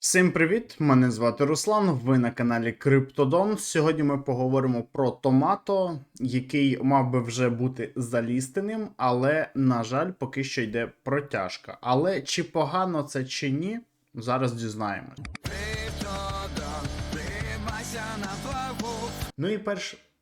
Всім привіт! Мене звати Руслан. Ви на каналі Криптодон. Сьогодні ми поговоримо про Томато, який мав би вже бути залістеним, але, на жаль, поки що йде протяжка. Але чи погано це чи ні, зараз дізнаємось. Ну і перш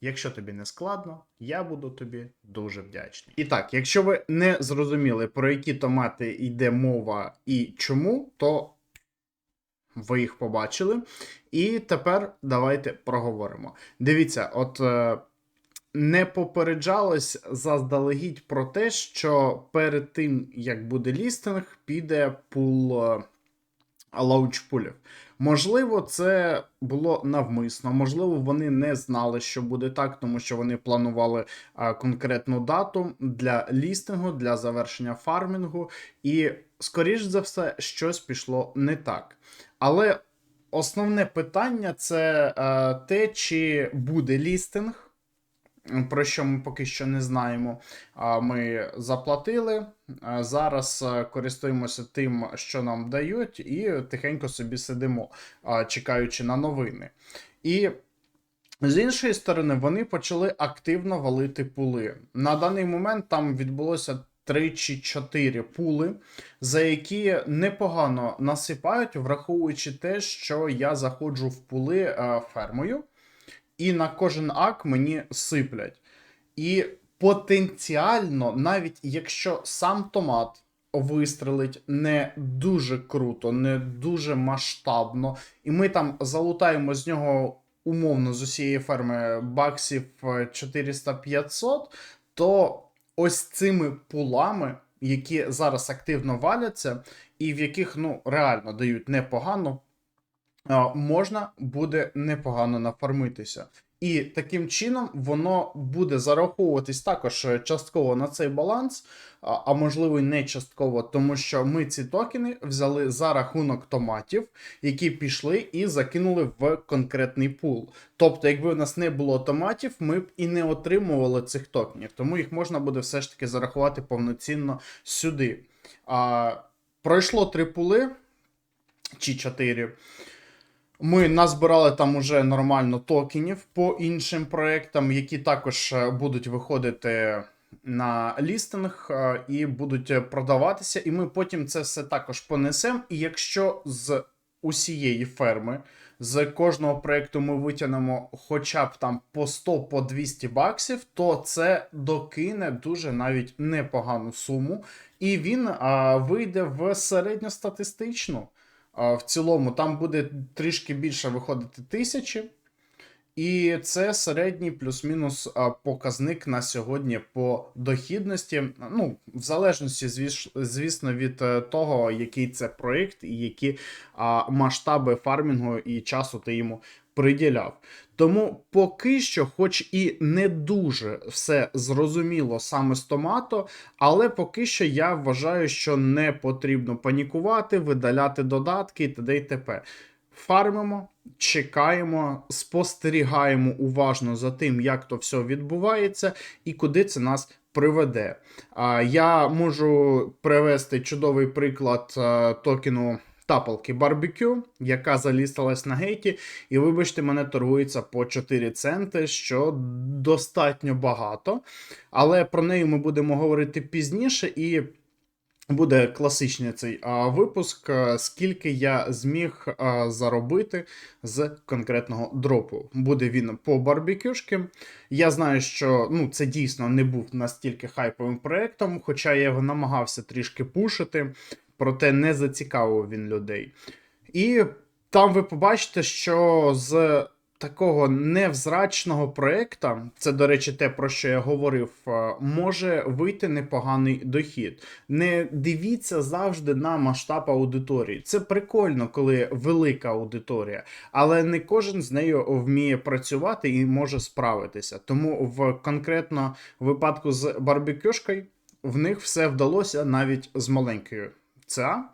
Якщо тобі не складно, я буду тобі дуже вдячний. І так, якщо ви не зрозуміли, про які томати йде мова і чому, то ви їх побачили. І тепер давайте проговоримо. Дивіться, от е, не попереджалось заздалегідь про те, що перед тим, як буде лістинг, піде пул лаунчпулів. Можливо, це було навмисно, можливо, вони не знали, що буде так, тому що вони планували конкретну дату для лістингу, для завершення фармінгу, і, скоріш за все, щось пішло не так. Але основне питання це е, те, чи буде лістинг. Про що ми поки що не знаємо. Ми заплатили. Зараз е, користуємося тим, що нам дають, і тихенько собі сидимо, чекаючи на новини. І з іншої сторони, вони почали активно валити пули. На даний момент там відбулося 3 чи 4 пули, за які непогано насипають, враховуючи те, що я заходжу в пули е, фермою і на кожен ак мені сиплять. І потенціально, навіть якщо сам томат вистрелить не дуже круто, не дуже масштабно, і ми там залутаємо з нього умовно з усієї ферми баксів е, 400-500, то ось цими пулами, які зараз активно валяться, і в яких ну реально дають непогано, можна буде непогано нафармитися. І таким чином воно буде зараховуватись також е, частково на цей баланс, а, можливо й не частково, тому що ми ці токени взяли за рахунок томатів, які пішли і закинули в конкретний пул. Тобто, якби у нас не було томатів, ми б і не отримували цих токенів, тому їх можна буде все ж таки зарахувати повноцінно сюди. А, Пройшло три пули чи чотири. Ми назбирали там уже нормально токенів по іншим проектам, які також е, будуть виходити на лістинг е, і будуть е, продаватися. І ми потім це все також понесемо. І якщо з усієї ферми, з кожного проекту ми витягнемо хоча б там по 100 по 200 баксів, то це докине дуже навіть непогану суму, і він а, вийде в середньостатистичну. В цілому там буде трішки більше виходити тисячі. І це середній плюс-мінус показник на сьогодні по дохідності. Ну, в залежності, звісно, від е, того, який це проєкт і які масштаби фармінгу і часу ти йому приділяв. Тому поки що, хоч і не дуже все зрозуміло саме з томато, але поки що я вважаю, що не потрібно панікувати, видаляти додатки і т.д. і т.п. Фармимо, чекаємо, спостерігаємо уважно за тим, як то все відбувається і куди це нас приведе. Я можу привести чудовий приклад е, токену тапалки Barbecue, яка залістилась на гейті, і, вибачте, мене торгується по 4 центи, що достатньо багато. Але про неї ми будемо говорити пізніше і. Буде класичний цей випуск, а, скільки я зміг а, заробити з конкретного дропу. Буде він по барбекюшки. Я знаю, що ну, це дійсно не був настільки хайповим проєктом, хоча я його намагався трішки пушити, проте не зацікавив він людей. І там ви побачите, що з такого невзрачного проекта, це, до речі, те, про що я говорив, е, може вийти непоганий дохід. Не дивіться завжди на масштаб аудиторії. Це прикольно, коли велика аудиторія, але не кожен з нею вміє працювати і може справитися. Тому в конкретно випадку з барбекюшкою в них все вдалося навіть з маленькою ЦА.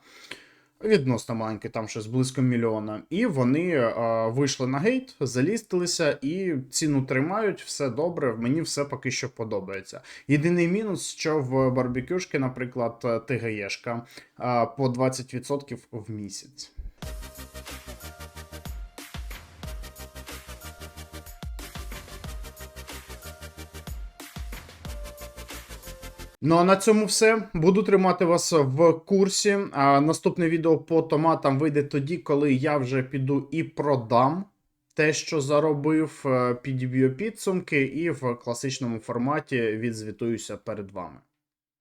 Відносно маленький, там щось близько мільйона. І вони е, вийшли на гейт, залістилися і ціну тримають, все добре. Мені все поки що подобається. Єдиний мінус, що в барбекюшки, наприклад, е, ТГЄшка е, по 20% в місяць. Ну а на цьому все. Буду тримати вас в курсі. А наступне відео по томатам вийде тоді, коли я вже піду і продам те, що заробив, е, підіб'ю підсумки, і в класичному форматі відзвітуюся перед вами.